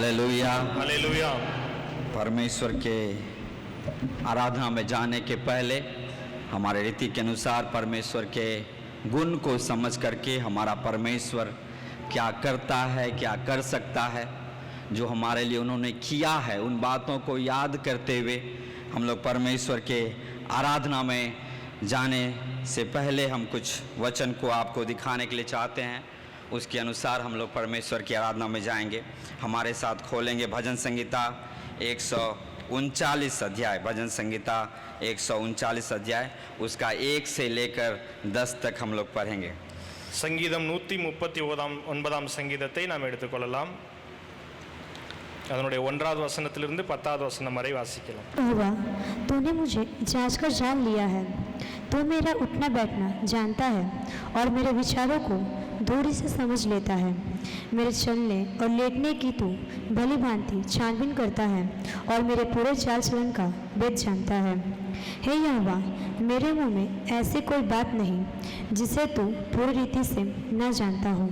Hallelujah hallelujah परमेश्वर के आराधना में जाने के पहले हमारे रीति के अनुसार परमेश्वर के गुण को समझ करके हमारा परमेश्वर क्या करता है क्या कर सकता है जो हमारे लिए उन्होंने किया है उन बातों को याद करते हुए हम लोग परमेश्वर के आराधना में जाने से पहले हम कुछ वचन को आपको दिखाने के लिए चाहते हैं। उसके अनुसार हम लोग परमेश्वर की आराधना में जाएंगे हमारे साथ खोलेंगे भजन संगीता एक सौ उनचालीस अध्याय भजन संगीता एक सौ उनचालीस अध्याय उसका एक से लेकर दस तक हम लोग पढ़ेंगे சங்கீதம் நூற்றி முப்பத்தி ஒதாம் ஒன்பதாம் சங்கீதத்தை நாம் எடுத்துக்கொள்ளலாம் அதனுடைய ஒன்றாவது வசனத்திலிருந்து பத்தாவது வசனம் வரை வாசிக்கலாம் हुआ तूने मुझे जांच कर जान लिया है तू मेरा उठना बैठना जानता है और मेरे विचारों को दूरी से समझ लेता है। मेरे चलने और लेटने की तू भली भांति छानबीन करता है और मेरे पूरे चाल चलन का भेद जानता है। हे यहोवा, मेरे मुँह में ऐसी कोई बात नहीं जिसे तू पूरी रीति से न जानता हो।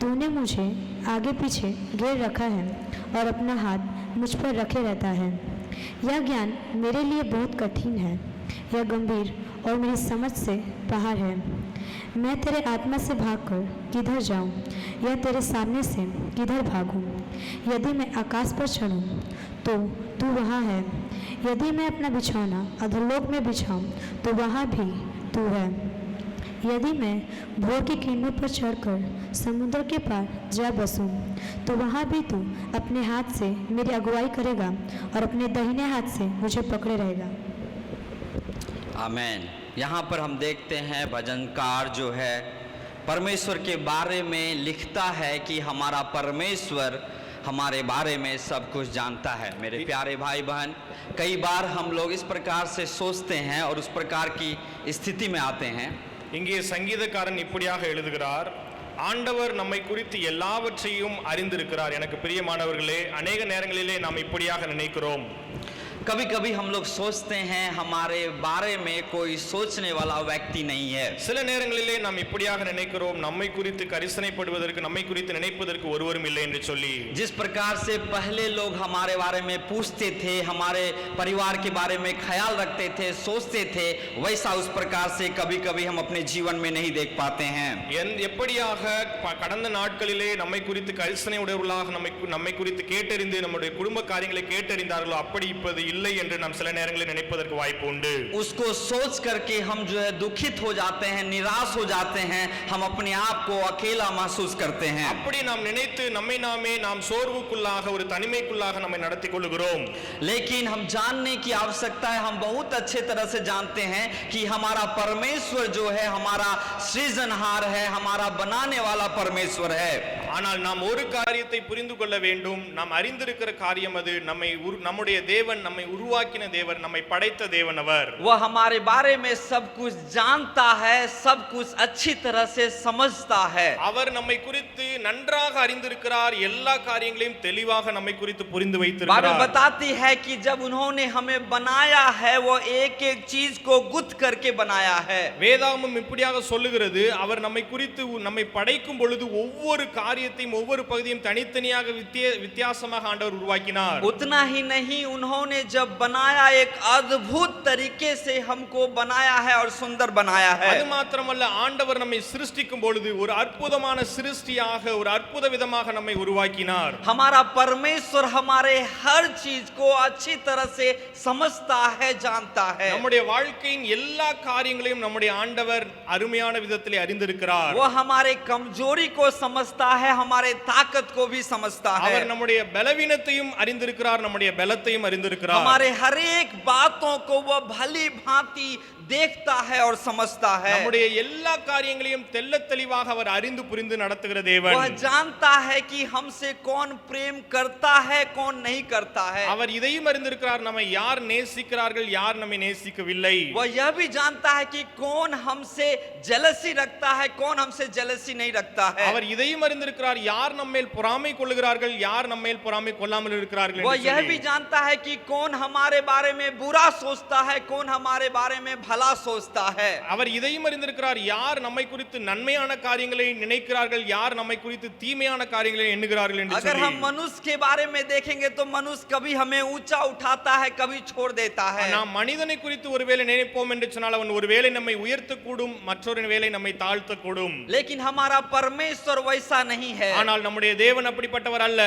तूने मुझे आगे पीछे घेर रखा है और अपना हाथ मुझ पर रखे रहता है। यह ज्ञान मेरे लिए बहुत कठिन है। यह गंभीर और मेरी समझ से बाहर है। मैं तेरे आत्मा से भागकर किधर जाऊँ? या तेरे सामने से किधर भागूं? यदि मैं आकाश पर चढ़ूं तो तू वहाँ है। यदि मैं अपना बिछौना अधोलोक में बिछाऊं तो वहाँ भी तू है। यदि मैं भोर की किरणों पर चढ़कर समुद्र के पार जा बसूं तो वहाँ भी तू अपने हाथ से मेरी अगुवाई करेगा और अपने दाहिने हाथ से मुझे पकड़े रहेगा। आमेन। यहाँ पर हम देखते हैं भजनकार जो है परमेश्वर के बारे में लिखता है कि हमारा परमेश्वर हमारे बारे में सब कुछ जानता है मेरे प्यारे भाई बहन कई बार हम लोग इस प्रकार से सोचते हैं और उस प्रकार की स्थिति में आते हैं இங்கே சங்கீதக்காரன் இப்படியாக எழுதுகிறார் ஆண்டவர் நம்மை குறித்து எல்லாவற்றையும் அறிந்திருக்கிறார் எனக்கு பிரியமானவர்களே அநேக நேரங்களிலே நாம் இப்படியாக நினைக்கிறோம் कभी कभी हम लोग सोचते हैं हमारे बारे में कोई सोचने वाला व्यक्ति नहीं है சில நேரங்களிலே நாம் இப்படியாக நினைக்கிறோம் நம்மை குறித்து கரிசனைப்படுவதற்கு நம்மை குறித்து நினைப்பதற்கு ஒருவரும் இல்லை என்று சொல்லி जिस प्रकार से पहले लोग हमारे बारे में पूछते थे हमारे परिवार के बारे में ख्याल रखते थे सोचते थे वैसा उस प्रकार से कभी कभी हम अपने जीवन में नहीं देख पाते हैं என்- எப்படியாக ப- கடந்த நாட்களிலே நம்மை குறித்து கரிசனை உடையவர்களாக நம்மை கு- நம்மை குறித்து கேட்டறிந்து நம்முடைய குடும்ப காரியங்களை கேட்டறிந்தார்களோ அப்படி இப்போது இல்லை என்று நாம் சில நேரங்களில் நினைப்பதற்கு வாய்ப்பு உண்டு उसको सोच करके हम जो है दुखित हो जाते हैं निराश हो जाते हैं हम अपने आप को अकेला महसूस करते हैं அப்படி நாம் நினைத்து நம்மை நாமே நாம் சோர்வுக்குள்ளாக ஒரு தனிமைக்குள்ளாக நம்மை நடத்தி கொள்ளுகிறோம் लेकिन हम जानने की आवश्यकता है हम बहुत अच्छे तरह से जानते हैं कि हमारा परमेश्वर जो है हमारा सृजनहार है हमारा बनाने वाला परमेश्वर है ஆனால் நாம் ஒரு காரியத்தை புரிந்து கொள்ள வேண்டும் நாம் அறிந்திருக்கிற காரியம் அது நம்மை உரு- நம்முடைய தேவன் நம்மை உருவாக்கின தேவன் நம்மை படைத்த தேவன் அவர் वह हमारे बारे में सब कुछ जानता है सब कुछ अच्छी तरह से समझता है அவர் நம்மை குறித்து நன்றாக அறிந்திருக்கிறார் எல்லா காரியங்களையும் தெளிவாக நம்மை குறித்து புரிந்து बाइबल வைத்திருக்கிறார் बताती है कि जब उन्होंने हमें बनाया है वो एक एक चीज को गुथ करके बनाया है வேதாகமம் இப்படியாக சொல்லுகிறது அவர் நம்மை குறித்து உ- நம்மை படைக்கும் பொழுது ஒவ்வொரு காரியத்தையும் ஒவ்வொரு பகுதியும் தனித்தனியாக வித்திய வித்தியாசமாக ஆண்டவர் உருவாக்கினார் उतना ही नहीं उन्होंने जब बनाया एक अद्भुत तरीके से हमको बनाया है और सुंदर बनाया है அது மாத்திரமல்ல ஆண்டவர் நம்மை சிருஷ்டிக்கும் பொழுது ஒரு அற்புதமான சிருஷ்டியாக ஒரு அற்புத விதமாக நம்மை உருவாக்கினார் हमारा परमेश्वर हमारे हर चीज को अच्छी तरह से समझता है जानता है நம்முடைய வாழ்க்கையின் எல்லா காரியங்களையும் நம்முடைய ஆண்டவர் அருமையான விதத்திலே அறிந்திருக்கிறார் वो हमारे कमजोरी को समझता है हमारे ताकत को भी समझता है அவர் நம்முடைய பலவீனத்தையும் அறிந்திருக்கிறார் நம்முடைய பலத்தையும் அறிந்திருக்கிறார் हमारे हर एक बातों को वो भली भांति देखता है और समझता है நம்முடைய எல்லா காரியங்களையும் தெள்ளத் தெளிவாக அவர் அறிந்து புரிந்து நடத்துகிற वह தேவன் जानता है कि हमसे कौन प्रेम करता है कौन नहीं करता है அவர் இதையும் அறிந்திருக்கிறார் நம்மை யார் நேசிக்கிறார்கள் யார் நம்மை நேசிக்கவில்லை वह यह भी जानता है कि कौन हमसे जेलसी रखता है कौन हमसे जेलसी नहीं रखता है அவர் இதையும் அறிந்திருக்கிறார் யார் நம்மேல் பொறாமை கொள்ளுகிறார்கள் யார் நம்மேல் பொறாமை கொள்ளாமல் இருக்கிறார்கள் वह என்று यह சொல்லி. भी जानता है कि कौन हमारे बारे में बुरा सोचता है कौन हमारे बारे में भला भला सोचता है அவர் இதையும் அறிந்திருக்கிறார் யார் நம்மை குறித்து நன்மையான காரியங்களை நினைக்கிறார்கள் யார் நம்மை குறித்து தீமையான காரியங்களை எண்ணுகிறார்கள் என்று अगर हम சொல்லி मनुष्य के बारे में देखेंगे तो मनुष्य कभी हमें ऊंचा उठाता है कभी छोड़ देता है நாம் மனிதனை குறித்து ஒருவேளை நினைப்போம் என்று சொன்னால் அவன் ஒருவேளை நம்மை உயர்த்தக்கூடும் மற்றொரு வேளை நம்மை தாழ்த்தக்கூடும் लेकिन हमारा परमेश्वर वैसा नहीं है ஆனால் நம்முடைய தேவன் அப்படிப்பட்டவர் அல்ல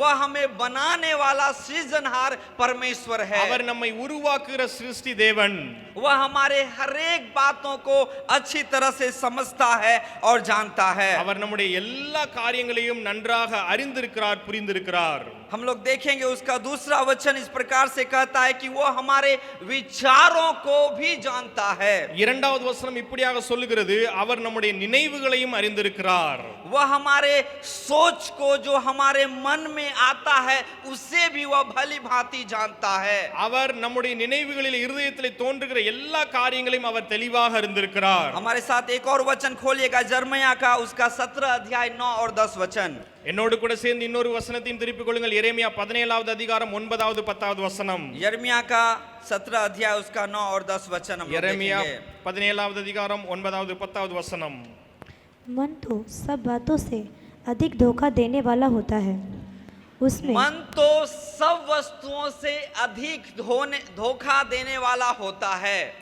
वह हमें बनाने वाला सृजनहार परमेश्वर है அவர் நம்மை உருவாக்குகிற சிருஷ்டி தேவன் वह हमारे हरेक बातों को अच्छी तरह से समझता है और जानता है அவர் நம்முடைய எல்லா காரியங்களையும் நன்றாக அறிந்திருக்கிறார் புரிந்திருக்கிறார் हम लोग देखेंगे उसका दूसरा वचन इस प्रकार से कहता है कि वो हमारे विचारों को भी जानता है இரண்டாவது வசனம் இப்படியாக சொல்லுகிறது அவர் நம்முடைய நினைவுகளையும் அறிந்திருக்கிறார் वह हमारे सोच को जो हमारे मन में आता है उससे भी वह भली भांति जानता है அவர் நம்முடைய நினைவுகளில் இருதயத்தில் தோன்றுகிற எல்லா காரியங்களையும் அவர் தெளிவாக அறிந்திருக்கிறார் हमारे साथ एक और वचन खोलिएगा जर्मया का उसका सत्रह अध्याय नौ और दस वचन என்னோடு கூட சேர்ந்து இன்னொரு வசனத்தையும் திருப்பிக் கொள்ளுங்கள் எரேமியா பதினேழாவது அதிகாரம் ஒன்பதாவது பத்தாவது வசனம் यर्मिया का सत्रह अध्याय उसका नौ और दस वचन हम लोग எரேமியா देखेंगे। பதினேழாவது அதிகாரம் ஒன்பதாவது பத்தாவது வசனம் मन तो सब बातों से अधिक धोखा देने वाला होता है उसमें मन तो सब वस्तुओं से अधिक धोने धोखा देने वाला होता है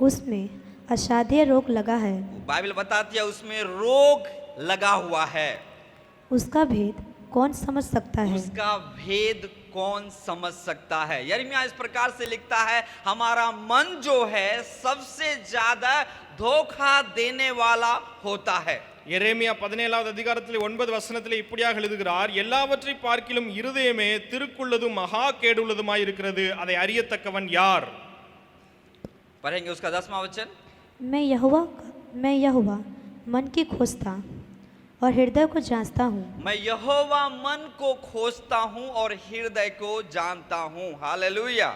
उसमें असाध्य रोग लगा है बाइबल बताती है उसमें रोग लगा हुआ है उसका भेद कौन समझ सकता है उसका भेद कौन समझ सकता है यर्मिया इस प्रकार से लिखता है हमारा मन जो है सबसे ज्यादा धोखा देने वाला होता है எரேமியா பதினேழாவது அதிகாரத்தில் ஒன்பது வசனத்தில் இப்படியாக எழுதுகிறார் எல்லாவற்றை பார்க்கிலும் இருதயமே திருக்குள்ளதும் மகா கேடுள்ளதுமாய் இருக்கிறது அதை அறியத்தக்கவன் யார் पढ़ेंगे उसका दसवां वचन मैं यहुआ मैं यहुआ मन की खोजता और हृदय को जांचता हूँ। मैं यहोवा मन को खोजता हूँ और हृदय को जानता हूँ। हालेलुया।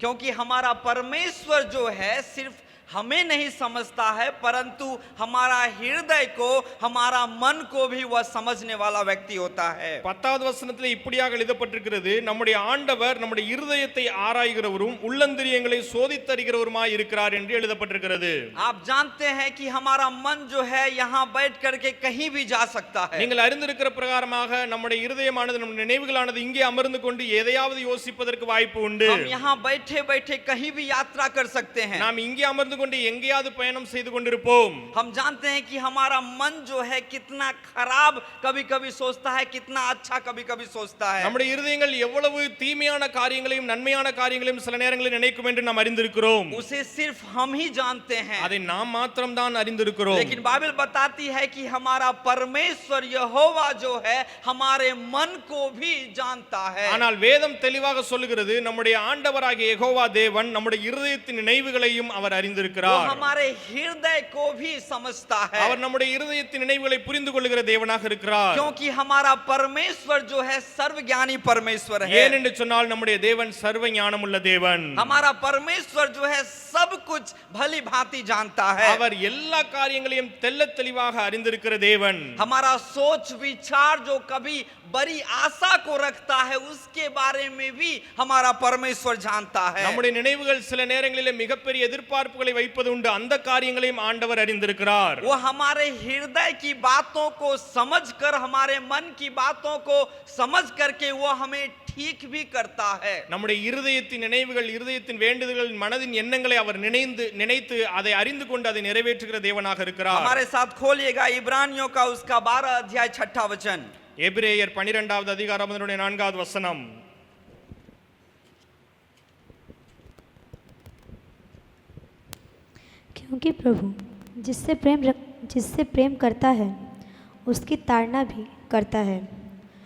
क्योंकि हमारा परमेश्वर जो है सिर्फ़ हमें नहीं समझता है परंतु हमारा हृदय को हमारा मन को भी वह समझने वाला व्यक्ति होता है பத்தாவது வசனத்தில் இப்படியாக எழுதப்பட்டிருக்கிறது நம்முடைய ஆண்டவர் நம்முடைய இருதயத்தை ஆராய்கிறவரும் உள்ளந்திரியங்களை சோதித்தறிகிறவருமாய் இருக்கிறார் என்று எழுதப்பட்டிருக்கிறது आप जानते हैं कि हमारा मन जो है यहाँ बैठ करके कहीं भी जा सकता है நீங்கள் அறிந்திருக்கிற பிரகாரமாக நம்முடைய இருதயமானது நம்முடைய நினைவுகளானது இங்கே அமர்ந்து கொண்டு எதையாவது யோசிப்பதற்கு வாய்ப்பு உண்டு हम यहाँ बैठे बैठे कहीं भी यात्रा कर सकते हैं நாம் இங்கே அமர்ந்து கொண்டு எங்கேயாவது பயணம் செய்து கொண்டிருப்போம் हम जानते हैं कि हमारा मन जो है कितना खराब कभी कभी सोचता है कितना अच्छा कभी कभी सोचता है நம்முடைய இருதயங்கள் எவ்வளவு தீமையான காரியங்களையும் நன்மையான காரியங்களையும் சில நேரங்களில் நினைக்கும் என்று நாம் அறிந்திருக்கிறோம் उसे सिर्फ हम ही जानते हैं அதை நாம் மாத்திரம்தான் அறிந்திருக்கிறோம் लेकिन बाइबल बताती है कि हमारा परमेश्वर यहोवा जो है हमारे मन को भी जानता है ஆனால் வேதம் தெளிவாக சொல்லுகிறது நம்முடைய ஆண்டவராகிய யெகோவா தேவன் நம்முடைய இருதயத்தின் நினைவுகளையும் அவர் वो அறிந்திருக்கிறார் हमारे हृदय को भी समझता है அவர் நம்முடைய இருதயத்தின் நினைவுகளை புரிந்து கொள்ளுகிற தேவனாக இருக்கிறார் क्योंकि हमारा परमेश्वर जो है सर्वज्ञानी परमेश्वर है ஏன் என்று சொன்னால் நம்முடைய தேவன் சர்வ ஞானமுள்ள தேவன் हमारा परमेश्वर जो है सब कुछ भली भांति जानता है அவர் எல்லா காரியங்களையும் தெள்ளத் தெளிவாக அறிந்திருக்கிற தேவன் हमारा सोच विचार जो कभी बड़ी आशा को रखता है उसके बारे में भी हमारा परमेश्वर जानता है நம்முடைய நினைவுகள் சில நேரங்களிலே மிகப்பெரிய எதிர்பார்ப்புகளை வைப்பது உண்டு அந்த காரியங்களையும் ஆண்டவர் அறிந்திருக்கிறார் वो हमारे हृदय की बातों को समझकर हमारे मन की बातों को समझ करके वो हमें ठीक भी करता है நம்முடைய இருதயத்தின் நினைவுகள் இருதயத்தின் வேண்டுதல்கள் மனதின் எண்ணங்களை அவர் நினைந்து நினைத்து அதை அறிந்து கொண்டு அதை நிறைவேற்றுகிற தேவனாக இருக்கிறார் हमारे साथ खोलिएगा इब्रानियों का उसका बारह अध्याय छठा वचन எபிரேயர் பனிரெண்டாவது அதிகாரம் அதனுடைய நான்காவது வசனம் क्योंकि प्रभु, जिससे प्रेम रख, जिससे प्रेम करता है, उसकी ताड़ना भी करता है।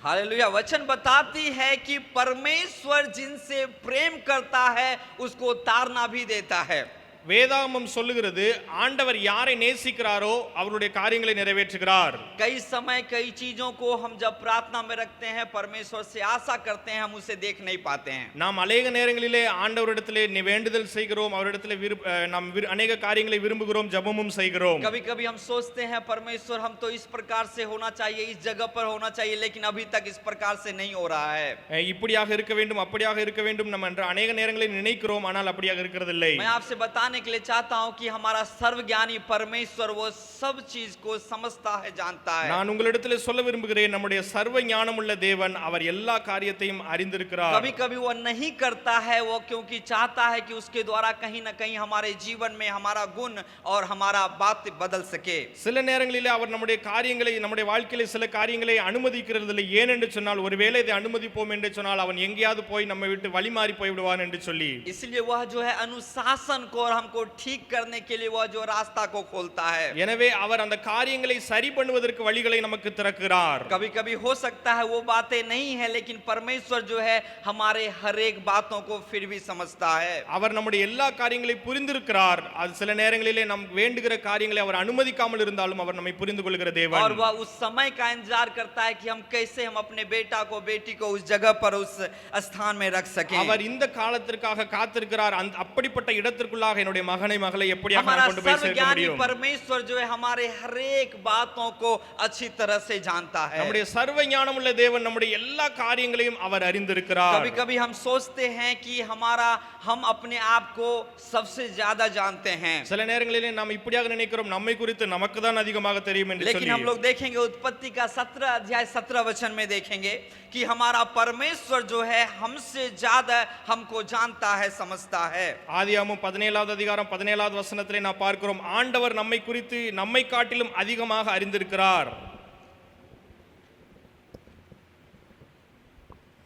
हालेलुया। वचन बताती है कि परमेश्वर जिनसे प्रेम करता है, उसको तारना भी देता है। வேதாகமம் சொல்லுகிறது ஆண்டவர் யாரை நேசிக்கிறாரோ அவருடைய காரியங்களை நிறைவேற்றுகிறார் कई समय कई चीजों को हम जब प्रार्थना में रखते हैं परमेश्वर से आशा करते हैं हम उसे देख नहीं पाते हैं நாம் அநேக நேரங்களிலே ஆண்டவரிடத்திலே நி- வேண்டுதல் செய்கிறோம் அவரிடத்திலே விரும்ப அஹ், நாம் விரு- அநேக காரியங்களை விரும்புகிறோம் ஜெபமும் செய்கிறோம் कभी कभी हम सोचते हैं परमेश्वर हम तो इस प्रकार से होना चाहिए इस जगह पर होना चाहिए लेकिन अभी तक इस प्रकार से नहीं हो रहा है அஹ், இப்படியாக இருக்க வேண்டும் அப்படியாக இருக்க வேண்டும் நம்ம என்று அநேக நேரங்களில் நினைக்கிறோம் ஆனால் அப்படியாக இருக்கிறதில்லை मैं आपसे बताने बताने के लिए चाहता हूं कि हमारा सर्वज्ञानी परमेश्वर वो सब चीज को समझता है जानता है நான் உங்களிடத்தில் சொல்ல விரும்புகிறேன் நம்முடைய சர்வ ஞானமுள்ள தேவன் அவர் எல்லா காரியத்தையும் அறிந்திருக்கிறார் कभी कभी वो नहीं करता है वो क्योंकि चाहता है कि उसके द्वारा कहीं ना कहीं हमारे जीवन में हमारा गुण और हमारा बात बदल सके சில நேரங்களிலே அவர் நம்முடைய காரியங்களை நம்முடைய வாழ்க்கையில சில காரியங்களை அனுமதிக்கிறதில்லை ஏன் என்று சொன்னால் ஒருவேளை இதை அனுமதிப்போம் என்று சொன்னால் அவன் எங்கேயாவது போய் நம்மை விட்டு வழிமாறி போய்விடுவான் என்று சொல்லி इसलिए वह जो है अनुशासन को और हमको ठीक करने के लिए वह जो रास्ता को खोलता है எனவே அவர் அந்த காரியங்களை சரி பண்ணுவதற்கு வழிகளை நமக்கு திறக்கிறார் कभी कभी हो सकता है वो बातें नहीं है लेकिन परमेश्वर जो है हमारे हर एक बातों को फिर भी समझता है அவர் நம்முடைய எல்லா காரியங்களையும் புரிந்திருக்கிறார் அது சில நேரங்களிலே நம் வேண்டுகிற காரியங்களை அவர் அனுமதிக்காமல் இருந்தாலும் அவர் நம்மை புரிந்து கொள்கிற और தேவன் वह उस समय का इंतजार करता है कि हम कैसे हम अपने बेटा को बेटी को उस जगह पर उस स्थान में रख सके அவர் இந்த காலத்திற்காக காத்திருக்கிறார் அந்த அப்படிப்பட்ட இடத்திற்குள்ளாக என்னுடைய மகனை மகளை எப்படியாக हमारा நான் கொண்டு போய் சேர்க்க सर्वज्ञानी முடியும் परमेश्वर जो है हमारे हर एक बातों को अच्छी तरह से जानता है நம்முடைய சர்வ ஞானமுள்ள தேவன் நம்முடைய எல்லா காரியங்களையும் அவர் அறிந்திருக்கிறார் कभी कभी हम सोचते हैं कि हमारा हम अपने आप को सबसे ज्यादा जानते हैं சில நேரங்களிலே நாம் இப்படியாக நினைக்கிறோம் நம்மை குறித்து நமக்கு தான் அதிகமாக தெரியும் என்று लेकिन हम சொல்லி लोग देखेंगे उत्पत्ति का सत्रह अध्याय सत्रह वचन में देखेंगे कि हमारा परमेश्वर जो है हमसे ज्यादा हमको जानता है समझता है ஆதியாமம் பதினேழாவது அதிகாரம் பதினேழாவது வசனத்திலே நான் பார்க்கிறோம் ஆண்டவர் நம்மை குறித்து நம்மை காட்டிலும் அதிகமாக அறிந்திருக்கிறார்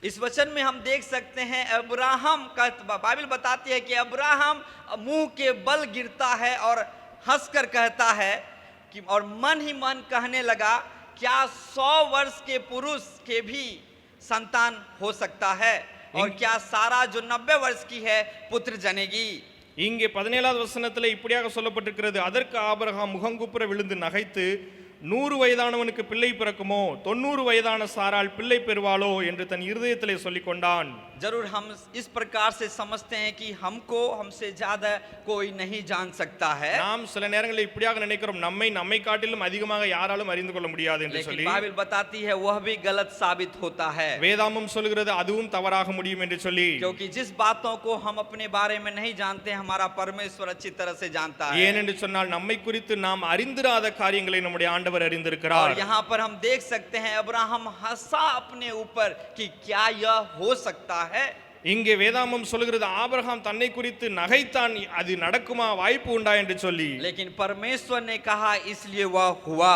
इस वचन में हम देख सकते हैं अब्राहम का बाइबल बताती है कि अब्राहम मुंह के बल गिरता है और हंसकर कहता है कि और मन ही मन कहने लगा क्या सौ वर्ष के पुरुष के भी संतान हो सकता है और क्या सारा जो नब्बे वर्ष की है पुत्र जनेगी இங்கே பதினேழாவது வசனத்தில் இப்படியாக சொல்லப்பட்டிருக்கிறது. அதற்கு ஆபரகாம் முகங்குப்புற விழுந்து நகைத்து நூறு வயதானவனுக்கு பிள்ளை பிறக்குமோ தொண்ணூறு வயதான சாரால் பிள்ளை பெறுவாளோ என்று தன் இருதயத்திலே சொல்லிக் கொண்டான் जरूर हम इस प्रकार से समझते हैं कि हमको हमसे ज्यादा कोई नहीं जान सकता है நாம் சில நேரங்களில் இப்படியாக நினைக்கிறோம் நம்மை நம்மை காட்டிலும் அதிகமாக யாராலும் அறிந்து கொள்ள முடியாது என்று लेकिन சொல்லி बाइबल बताती है वह भी गलत साबित होता है வேதாமம் சொல்கிறது அதுவும் தவறாக முடியும் என்று சொல்லி क्योंकि जिस बातों को हम अपने बारे में नहीं जानते हमारा परमेश्वर अच्छी तरह से जानता है ஏனென்று சொன்னால் நம்மை குறித்து நாம் அறிந்திராத காரியங்களை நம்முடைய ஆண்டவர் और அறிந்திருக்கிறார் यहाँ पर हम देख सकते हैं अब्राहम हंसा अपने ऊपर कि क्या यह हो सकता है இங்கே வேதாமம் சொல்கிறது ஆபிரகாம் தன்னை குறித்து நகைத்தான் அது நடக்குமா வாய்ப்பு உண்டா என்று சொல்லி लेकिन परमेश्वर ने कहा इसलिए वह हुआ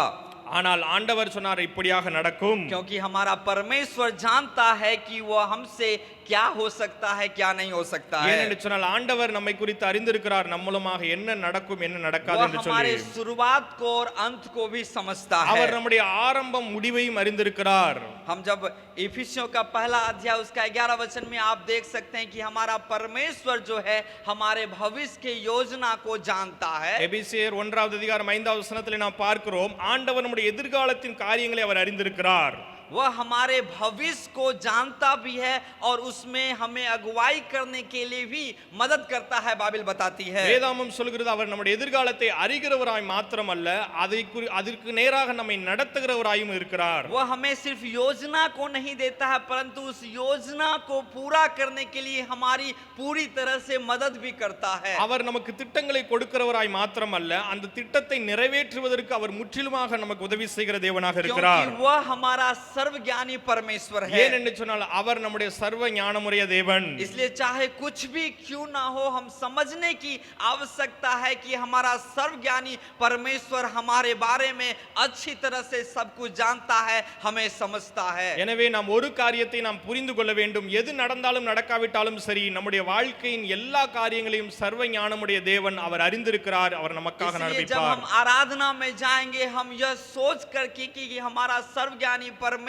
ஆனால் ஆண்டவர் சொன்னார் இப்படியாக நடக்கும் क्योंकि हमारा परमेश्वर जानता है कि वह हमसे क्या हो सकता है क्या नहीं हो सकता है ஏனென்று சொன்னால் ஆண்டவர் நம்மை குறித்து அறிந்திருக்கிறார் நம் மூலமாக என்ன நடக்கும் என்ன நடக்காது वह என்று हमारे சொல்லி शुरुआत को और अंत को भी समझता है அவர் நம்முடைய ஆரம்பம் முடிவையும் அறிந்திருக்கிறார் हम जब इफिसियों का पहला अध्याय उसका ग्यारह वचन में आप देख सकते हैं कि हमारा परमेश्वर जो है हमारे भविष्य के योजना को जानता है எபிசியர் ஒன்றாவது அதிகாரம் ஐந்தாவது வசனத்தில் நாம் பார்க்கிறோம் ஆண்டவர் நம்முடைய எதிர்காலத்தின் காரியங்களை அவர் அறிந்திருக்கிறார் वह हमारे भविष्य को जानता भी है और उसमें हमें अगुवाई करने के लिए भी मदद करता है बाइबल बताती है வேதாமம் சொல்கிறது அவர் நம்முடைய எதிர்காலத்தை அறிகிறவராய் மாத்திரமல்ல அதை குறி- அதற்கு நேராக நம்மை நடத்துகிறவராயும் இருக்கிறார் वह हमें सिर्फ योजना को नहीं देता है परंतु उस योजना को पूरा करने के लिए हमारी पूरी तरह से मदद भी करता है அவர் நமக்கு திட்டங்களை கொடுக்கிறவராய் மாத்திரமல்ல அந்த திட்டத்தை நிறைவேற்றுவதற்கு அவர் முற்றிலுமாக நமக்கு உதவி செய்கிற தேவனாக இருக்கிறார் क्योंकि वह हमारा सर्वज्ञानी परमेश्वर है ஏன் என்று சொன்னால் அவர் நம்முடைய சர்வ ஞானமுடைய தேவன் इसलिए चाहे कुछ भी क्यों ना हो हम समझने की आवश्यकता है कि हमारा सर्वज्ञानी परमेश्वर हमारे बारे में अच्छी तरह से सब कुछ जानता है हमें समझता है எனவே நாம் ஒரு காரியத்தை நாம் புரிந்து கொள்ள வேண்டும் எது நடந்தாலும் நடக்காவிட்டாலும் சரி நம்முடைய வாழ்க்கையின் எல்லா காரியங்களையும் சர்வ ஞானமுடைய தேவன் அவர் அறிந்திருக்கிறார் அவர் நமக்காக इसलिए जब நடப்பிப்பார் हम आराधना में जाएंगे हम यह सोच करके कि कि हमारा सर्वज्ञानी परमेश्वर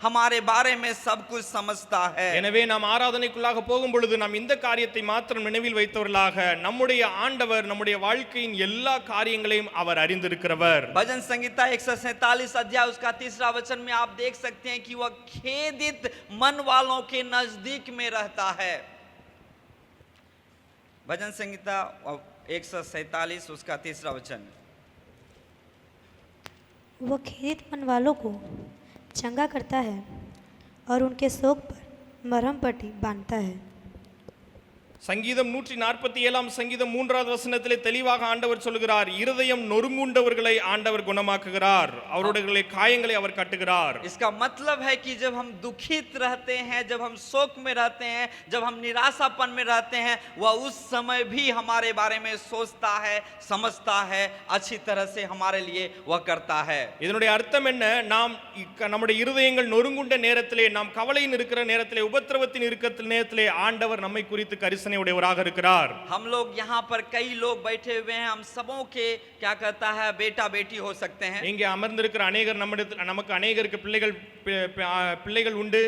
हमारे बारे में सब कुछ समझता है எனவே நாம் ஆராதனைக்குள்ளாக போகும் பொழுது நாம் இந்த காரியத்தை மாத்திரம் நினைவில் வைத்தவர்களாக நம்முடைய ஆண்டவர் நம்முடைய வாழ்க்கையின் எல்லா காரியங்களையும் அவர் அறிந்திருக்கிறவர் भजन संगीता एक सौ सैतालीस अध्याय उसका तीसरा वचन में आप देख सकते हैं कि वह खेदित मन वालों के नजदीक में रहता है भजन संगीता एक सौ सैतालीस उसका तीसरा वचन वह खेदित मन वालों को चंगा करता है और उनके शोक पर मरहम पट्टी बांधता है। சங்கீதம் நூற்றி நாற்பத்தி ஏழாம் சங்கீதம் மூன்றாவது வசனத்திலே தெளிவாக ஆண்டவர் சொல்கிறார் இருதயம் நொறுங்குண்டவர்களை ஆண்டவர் குணமாக்குகிறார் அவருடைய காயங்களை அவர் கட்டுகிறார் इसका मतलब है कि जब हम दुखित रहते हैं जब हम शोक में रहते हैं जब हम निराशापन में रहते हैं वह उस समय भी हमारे बारे में सोचता है समझता है अच्छी तरह से हमारे लिए वह करता है இதனுடைய அர்த்தம் என்ன நாம் இக்க- நம்முடைய இருதயங்கள் நொறுங்குண்ட நேரத்திலே நாம் கவலையின் இருக்கிற நேரத்திலே உபத்திரவத்தின் இருக்கிற நேரத்திலே ஆண்டவர் நம்மை குறித்து கரிசனை உடையவராக இருக்கிறார் हम लोग यहाँ पर कई लोग बैठे हुए हैं हम सबों के क्या कहता है बेटा बेटी हो सकते हैं இங்கே அமர்ந்திருக்கிற அநேகர் நம்மிடத்தில் நமக்கு அநேகருக்கு பிள்ளைகள் பி- பி- ஆ, பிள்ளைகள் உண்டு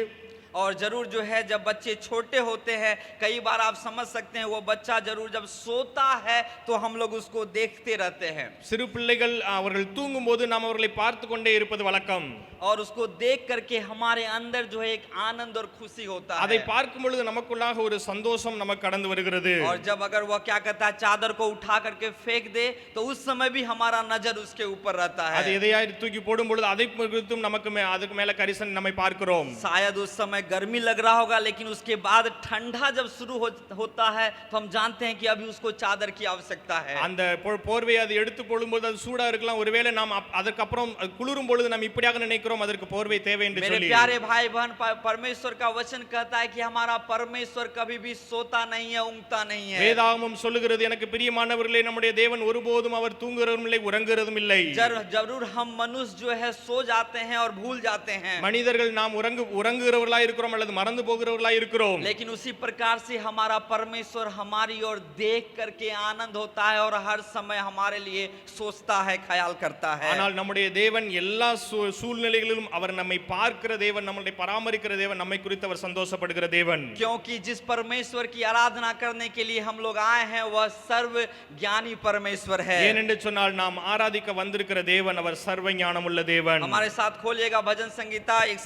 और जरूर जो है जब बच्चे छोटे होते हैं कई बार आप समझ सकते हैं वो बच्चा जरूर जब सोता है तो हम लोग उसको देखते रहते हैं சிறு பிள்ளைகள் அவர்கள் தூங்கும் போது நாம் அவர்களை பார்த்து கொண்டே இருப்பது வழக்கம் और उसको देख करके हमारे अंदर जो है एक आनंद और खुशी होता அதை है பார்க்கும் பொழுது நமக்குள்ளாக ஒரு சந்தோஷம் நமக்கு கடந்து வருகிறது और जब अगर वह क्या कहता है चादर को उठा करके फेंक दे तो उस समय भी हमारा नजर उसके ऊपर रहता அது है எதையாவது தூக்கி போடும் பொழுது அதை குறித்தும் நமக்கு மே- அதுக்கு மேல கரிசன் நம்மை பார்க்கிறோம் शायद उस समय गर्मी लग रहा होगा लेकिन उसके बाद ठंडा जब शुरू हो, होता है तो हम जानते हैं कि अभी उसको चादर की आवश्यकता है அந்த போ- போர்வையை அது எடுத்து போடும்போது அது சூடா இருக்கலாம் ஒருவேளை நாம் அப்- அதற்கப்புறம் அது குளிரும் பொழுது நாம் இப்படியாக நினைக்கிறோம் அதற்கு போர்வை தேவை என்று मेरे சொல்லி प्यारे भाई बहन प- परमेश्वर का वचन कहता है कि हमारा परमेश्वर कभी भी सोता नहीं है ऊँगता नहीं है வேதாகமம் சொல்லுகிறது எனக்கு பிரியமானவர்களே நம்முடைய தேவன் ஒருபோதும் அவர் தூங்குகிறதும் இல்லை உறங்குகிறதும் இல்லை जर, जरूर हम मनुष्य जो है सो जाते हैं और भूल जाते हैं மனிதர்கள் நாம் உறங்கு உறங்குகிறவர்களா இருக்கிறோம் அல்லது மறந்து போகிறவர்களா இருக்கிறோம் लेकिन उसी प्रकार से हमारा परमेश्वर हमारी ओर देख करके आनंद होता है और हर समय हमारे लिए सोचता है ख्याल करता है ஆனால் நம்முடைய தேவன் எல்லா சூ- சூழ்நிலைகளிலும் அவர் நம்மை பார்க்கிற தேவன் நம்மளை பராமரிக்கிற தேவன் நம்மை குறித்து அவர் சந்தோஷப்படுகிற தேவன் क्योंकि जिस परमेश्वर की आराधना करने के लिए हम लोग आए हैं वह सर्व ज्ञानी परमेश्वर है ஏனென்று சொன்னால் நாம் ஆராதிக்க வந்திருக்கிற தேவன் அவர் சர்வ ஞானம் உள்ள தேவன் हमारे साथ खोलिएगा भजन संगीता एक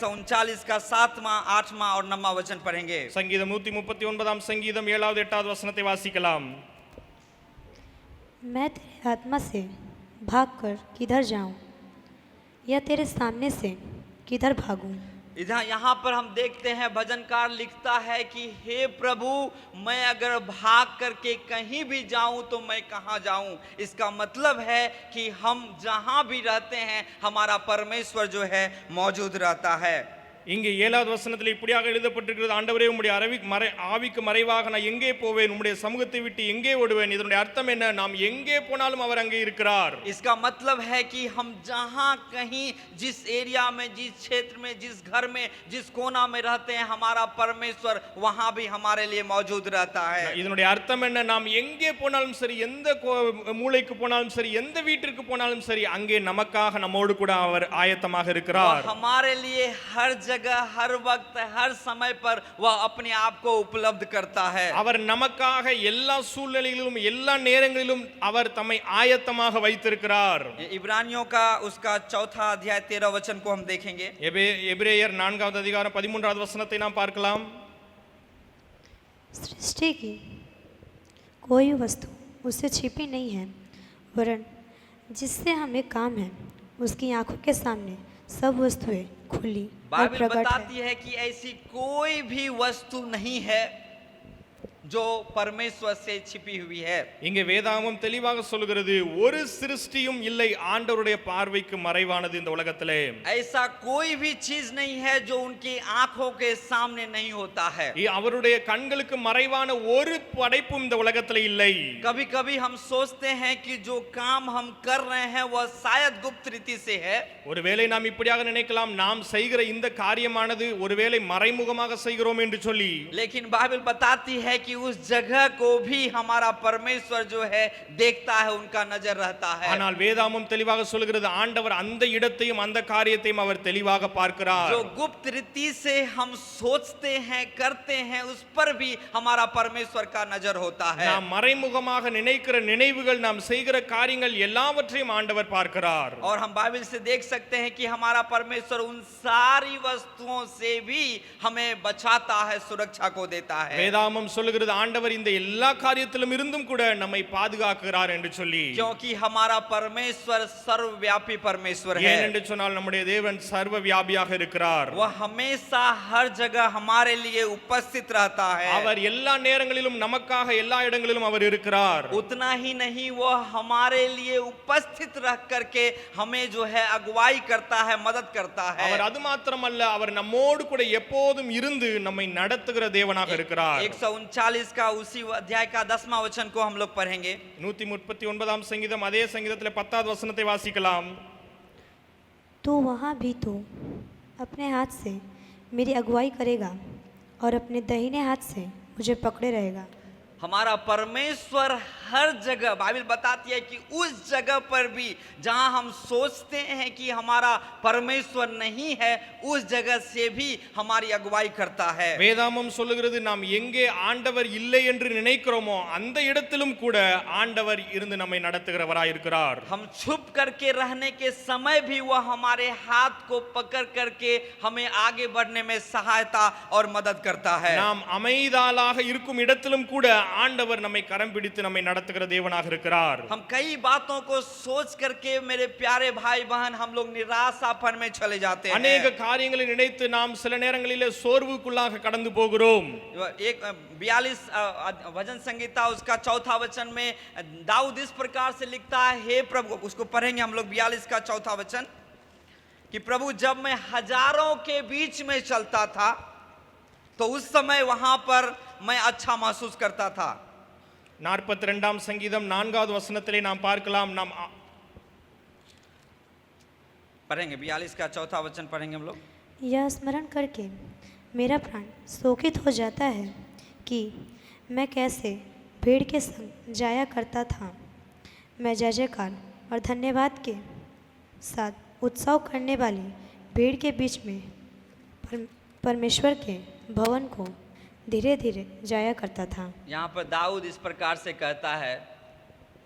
का सातवां आठवां और नौवां वचन पढ़ेंगे சங்கீதம் நூத்தி முப்பத்தி ஒன்பதாம் சங்கீதம் ஏழாவது எட்டாவது வசனத்தை வாசிக்கலாம் मैं तेरे आत्मा से भागकर किधर जाऊं या तेरे सामने से किधर भागूं इधर यहाँ पर हम देखते हैं भजनकार लिखता है कि हे प्रभु मैं अगर भाग करके कहीं भी जाऊं तो मैं कहाँ जाऊं इसका मतलब है कि हम जहाँ भी रहते हैं हमारा परमेश्वर जो है मौजूद रहता है இங்கே ஏழாவது வசனத்தில் இப்படியாக எழுதப்பட்டிருக்கிறது ஆண்டவரே உம்முடைய அரவி மறை ஆவிக்கு மறைவாக நான் எங்கே போவேன் உம்முடைய சமூகத்தை விட்டு எங்கே ஓடுவேன் இதனுடைய அர்த்தம் என்ன நாம் எங்கே போனாலும் அவர் அங்கே இருக்கிறார் इसका मतलब है कि हम जहाँ कहीं जिस एरिया में जिस क्षेत्र में जिस घर में जिस कोना में रहते हैं हमारा परमेश्वर वहाँ भी हमारे लिए मौजूद रहता है இதனுடைய அர்த்தம் என்ன நாம் எங்கே போனாலும் சரி எந்த கோ- மூலைக்கு போனாலும் சரி எந்த வீட்டிற்கு போனாலும் சரி அங்கே நமக்காக நம்மோடு கூட அவர் ஆயத்தமாக वह இருக்கிறார் हमारे लिए हर जगह हर वक्त हर समय पर वह अपने आप को उपलब्ध करता है அவர் நமக்காக எல்லா சூழ்நிலைகளிலும் எல்லா நேரங்களிலும் அவர் தம்மை ஆயத்தமாக வைத்திருக்கிறார் ये इब्रानियों का उसका चौथा अध्याय तेरह वचन को हम देखेंगे எபே- எபிரேயர் நான்காவது அதிகாரம் பதிமூன்றாவது வசனத்தை நாம் பார்க்கலாம் सृष्टि की कोई वस्तु उससे छिपी नहीं है वरन जिससे हमें काम है उसकी आंखों के सामने सब वस्तुएं खुली बाइबल बताती है कि ऐसी कोई भी वस्तु नहीं है। जो परमेश्वर से छिपी हुई है இங்கே வேதாகமம் தெளிவாக சொல்கிறது ஒரு சிருஷ்டியும் இல்லை ஆண்டவருடைய பார்வைக்கு மறைவானது இந்த உலகத்திலே ऐसा कोई भी चीज नहीं है जो उनकी आंखों के सामने नहीं होता है இ- அவருடைய கண்களுக்கு மறைவான ஒரு படைப்பும் இந்த உலகத்திலே இல்லை कभी कभी हम सोचते हैं कि जो काम हम कर रहे हैं वह शायद गुप्त रीति से है ஒருவேளை நாம் இப்படியாக நினைக்கலாம் நாம் செய்கிற இந்த காரியமானது ஒருவேளை மறைமுகமாக செய்கிறோம் என்று சொல்லி लेकिन बाइबल बताती है कि उस जगह को भी हमारा परमेश्वर जो है देखता है उनका नजर रहता है ஆனால் வேதாமம் தெளிவாக சொல்கிறது ஆண்டவர் அந்த இடத்தையும் அந்த காரியத்தையும் அவர் தெளிவாக பார்க்கிறார் जो गुप्त रीति से हम सोचते हैं करते हैं उस पर भी हमारा परमेश्वर का नजर होता है நாம் மறைமுகமாக நினைக்கிற நினைவுகள் நாம் செய்கிற காரியங்கள் எல்லாவற்றையும் ஆண்டவர் பார்க்கிறார் और हम बाइबल से देख सकते हैं कि हमारा परमेश्वर उन सारी वस्तुओं से भी हमें बचाता है सुरक्षा को देता है வேதாமம் சொல்லுகிறது பொழுது ஆண்டவர் இந்த எல்லா காரியத்திலும் இருந்தும் கூட நம்மை பாதுகாக்கிறார் என்று சொல்லி क्योंकि हमारा परमेश्वर सर्वव्यापी परमेश्वर है ஏனென்று சொன்னால் நம்முடைய தேவன் சர்வ வியாபியாக இருக்கிறார் वह हमेशा हर जगह हमारे लिए उपस्थित रहता है அவர் எல்லா நேரங்களிலும் நமக்காக எல்லா இடங்களிலும் அவர் இருக்கிறார் उतना ही नहीं वह हमारे लिए उपस्थित रह करके हमें जो है अगुवाई करता है मदद करता है அவர் அது மாத்திரமல்ல அவர் நம்மோடு கூட எப்போதும் இருந்து நம்மை நடத்துகிற தேவனாக இருக்கிறார் एक सौ उनचालीस का उसी अध्याय का दसवां वचन को हम लोग पढ़ेंगे நூத்தி முப்பத்தி ஒன்பதாம் சங்கீதம் அதே சங்கீதத்தில் பத்தாவது வசனத்தை வாசிக்கலாம் तो वहाँ भी तो अपने हाथ से मेरी अगुवाई करेगा और अपने दहीने हाथ से मुझे पकड़े रहेगा हमारा परमेश्वर हर जगह बाइबल बताती है कि उस जगह पर भी जहां हम सोचते हैं कि हमारा परमेश्वर नहीं है उस जगह से भी हमारी अगुवाई करता है வேதாமம் சொல்லுகிறது நாம் எங்கே ஆண்டவர் இல்லை என்று நினைக்கிறோமோ அந்த இடத்திலும் கூட ஆண்டவர் இருந்து நம்மை நடத்துகிறவராய் இருக்கிறார் हम छुप करके रहने के समय भी वह हमारे हाथ को पकड़ करके हमें आगे बढ़ने में सहायता और मदद करता है நாம் அமைதாளாக இருக்கும் இடத்திலும் கூட ஆண்டவர் நம்மை கரம் பிடித்து நம்மை நடத்துகிற தேவனாக இருக்கிறார் हम कई बातों को सोच करके मेरे प्यारे भाई बहन हम लोग निराशापन में चले जाते हैं அநேக காரியங்களை நினைத்து நாம் சில நேரங்களிலே சோர்வுக்குள்ளாக கடந்து போகிறோம் एक बयालीस भजन संगीता उसका चौथा वचन में दाऊद इस प्रकार से लिखता है हे प्रभु उसको पढ़ेंगे हम लोग बयालीस का चौथा वचन कि प्रभु जब मैं हजारों के बीच में चलता था तो उस समय वहां पर मैं अच्छा महसूस करता था நாற்பத்தி ரெண்டாம் சங்கீதம் நான்காவது வசனத்திலே நாம் பார்க்கலாம் நாம் ஆ- पढ़ेंगे बयालीस का चौथा वचन पढ़ेंगे हम लोग यह स्मरण करके मेरा प्राण शोकित हो जाता है कि मैं कैसे भीड़ के संग जाया करता था मैं जय जयकार और धन्यवाद के साथ उत्सव करने वाली भीड़ के बीच में पर, परमेश्वर के भवन को धीरे धीरे जाया करता था यहाँ पर दाऊद इस प्रकार से कहता है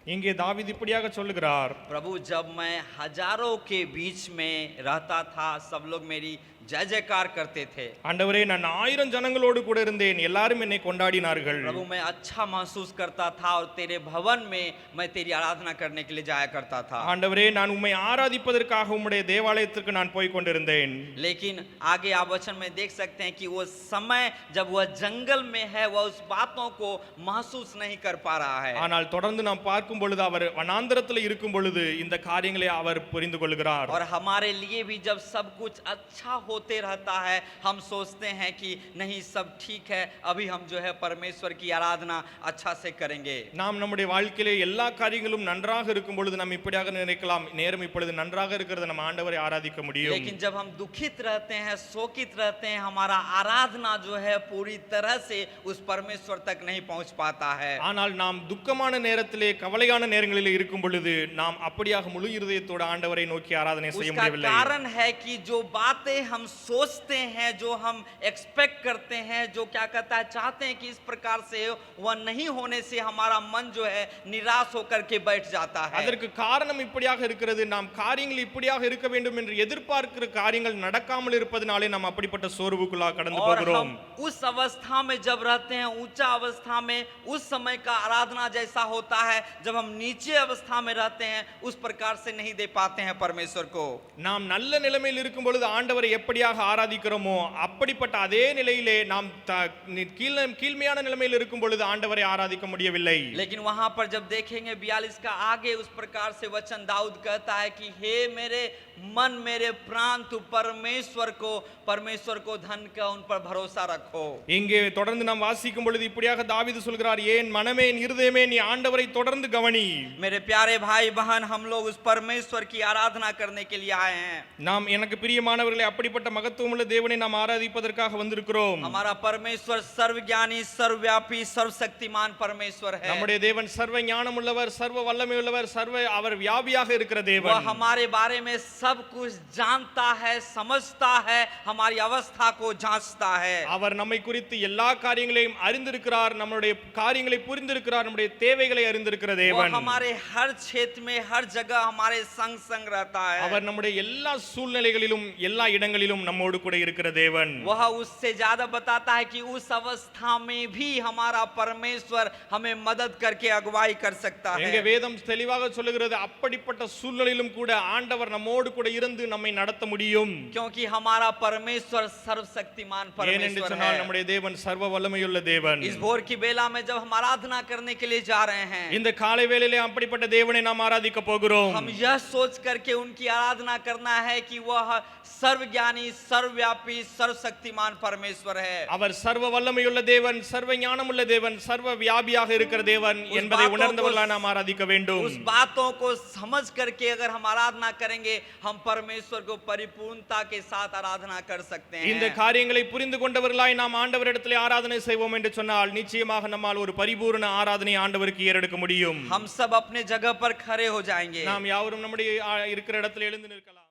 இங்கே தாவீது இப்படியாக சொல்லுகிறார் प्रभु जब मैं हजारों के बीच में रहता था सब लोग मेरी जय जयकार करते थे ஆண்டவரே நான் ஆயிரம் ஜனங்களோடு கூட இருந்தேன் எல்லாரும் என்னை கொண்டாடினார்கள் प्रभु मैं अच्छा महसूस करता था और तेरे भवन में मैं तेरी आराधना करने के लिए जाया करता था ஆண்டவரே நான் உம்மை ஆராதிப்பதற்காக உம்முடைய தேவாலயத்திற்கு நான் போய் கொண்டிருந்தேன் लेकिन आगे आप वचन में देख सकते हैं कि वो समय जब वह जंगल में है वह उस बातों को महसूस नहीं कर पा रहा है ஆனால் தொடர்ந்து நாம் பார்க்கும் பொழுது அவர் வனாந்தரத்தில் இருக்கும் பொழுது இந்த காரியங்களை அவர் புரிந்து கொள்கிறார் और हमारे लिए भी जब सब कुछ अच्छा होते रहता है हम सोचते हैं कि नहीं सब ठीक है अभी हम जो है परमेश्वर की आराधना अच्छा से करेंगे நாம் நம்முடைய வாழ்க்கையிலே எல்லா காரியங்களும் நன்றாக இருக்கும் பொழுது நாம் இப்படியாக நினைக்கலாம் நேரம் இப்பொழுது நன்றாக இருக்கிறது நம்ம ஆண்டவரை ஆராதிக்க முடியும் लेकिन जब हम दुखित रहते हैं शोकित रहते हैं हमारा आराधना जो है पूरी तरह से उस परमेश्वर तक नहीं पहुंच पाता है ஆனால் நாம் துக்கமான நேரத்திலே கவலையான நேரங்களிலே இருக்கும் பொழுது நாம் அப்படியாக முழு இருதயத்தோட ஆண்டவரை நோக்கி ஆராதனை செய்ய उसका முடியவில்லை कारण है कि जो बातें हम सोचते हैं जो हम एक्सपेक्ट करते हैं जो क्या कहता है चाहते हैं कि इस प्रकार से वह नहीं होने से हमारा मन जो है निराश होकर के बैठ जाता है அதற்கு காரணம் இப்படியாக இருக்கிறது நாம் காரியங்கள் இப்படியாக இருக்க வேண்டும் என்று எதிர்பார்க்கிற காரியங்கள் நடக்காமல் இருப்பதனாலே நாம் அப்படிப்பட்ட சோர்வுக்குள்ளாக கடந்து और போகிறோம் हम उस अवस्था में जब रहते हैं ऊंचा अवस्था में उस समय का आराधना जैसा होता है जब हम नीचे अवस्था में रहते हैं उस प्रकार से नहीं दे पाते हैं परमेश्वर को நாம் நல்ல நிலைமையில் இருக்கும் பொழுது ஆண்டவரை எப்படியாக ஆராதிக்கிறோமோ அப்படிப்பட்ட அதே நிலையிலே நாம் த- நி- கீழ் கீழ்மையான நிலைமையில் இருக்கும் பொழுது ஆண்டவரை ஆராதிக்க முடியவில்லை लेकिन वहां पर जब देखेंगे बयालीस का आगे उस प्रकार से वचन दाऊद कहता है कि हे मेरे मन मेरे प्राण तू परमेश्वर को परमेश्वर को धन का उन पर भरोसा रखो இங்கே தொடர்ந்து நாம் வாசிக்கும் பொழுது இப்படியாக தாவீது சொல்கிறார் ஏன் மனமே என் இருதயமே நீ ஆண்டவரை தொடர்ந்து கவனி मेरे प्यारे भाई बहन हम लोग उस परमेश्वर की आराधना करने के लिए आए हैं நாம் எனக்கு பிரியமானவர்களே அப்படிப்பட்ட மகத்துவமுள்ள தேவனை நாம் ஆராதிப்பதற்காக வந்திருக்கிறோம் हमारा परमेश्वर सर्वज्ञानी सर्वव्यापी सर्वशक्तिमान परमेश्वर है நம்முடைய தேவன் சர்வ ஞானம் உள்ளவர் சர்வ வல்லமை உள்ளவர் சர்வ அவர் வியாபியாக இருக்கிற वह தேவன் हमारे बारे में सब कुछ जानता है समझता है हमारी अवस्था को जांचता है அவர் நம்மை குறித்து எல்லா காரியங்களையும் அறிந்திருக்கிறார் நம்முடைய காரியங்களை புரிந்திருக்கிறார் நம்முடைய தேவைகளை அறிந்திருக்கிற वो தேவன் हमारे हर क्षेत्र में हर जगह हमारे संग संग रहता है அவர் நம்முடைய எல்லா சூழ்நிலைகளிலும் எல்லா இடங்களிலும் சூழ்நிலையிலும் நம்மோடு கூட இருக்கிற தேவன் वह उससे ज्यादा बताता है कि उस अवस्था में भी हमारा परमेश्वर हमें मदद करके अगुवाई कर सकता எங்க है வேதம் தெளிவாக சொல்லுகிறது அப்படிப்பட்ட சூழ்நிலையிலும் கூட ஆண்டவர் நம்மோடு கூட இருந்து நம்மை நடத்த முடியும் क्योंकि हमारा परमेश्वर सर्वशक्तिमान ஏனென்று परमेश्वर சொன்னால் है நம்முடைய தேவன் சர்வ வல்லமையுள்ள தேவன் इस भोर की बेला में जब हम आराधना करने के लिए जा रहे हैं இந்த காலை வேளையிலே அப்படிப்பட்ட தேவனை நாம் ஆராதிக்க போகிறோம் हम यह सोच करके उनकी आराधना करना है कि वह सर्वज्ञानी सर्वव्यापी सर्वशक्तिमान परमेश्वर है அவர் சர்வ வல்லமையுள்ள தேவன் சர்வ ஞானமுள்ள தேவன் சர்வ வியாபியாக இருக்கிற தேவன் உஸ் என்பதை பாத்தோं உணர்ந்தவர்களாக को- நாம் ஆராதிக்க வேண்டும் उस बातों को समझ करके अगर हम आराधना करेंगे हम परमेश्वर को परिपूर्णता के साथ आराधना कर सकते இந்த हैं காரியங்களை புரிந்து கொண்டவர்களாய் நாம் ஆண்டவரிடத்திலே ஆராதனை செய்வோம் என்று சொன்னால் நிச்சயமாக நம்மால் ஒரு பரிபூரண ஆராதனை ஆண்டவருக்கு ஏறெடுக்க முடியும் हम सब अपने जगह पर खड़े हो जाएंगे நாம் யாவரும் நம்முடைய ஆ, இருக்கிற இடத்துல எழுந்து நிற்கலாம்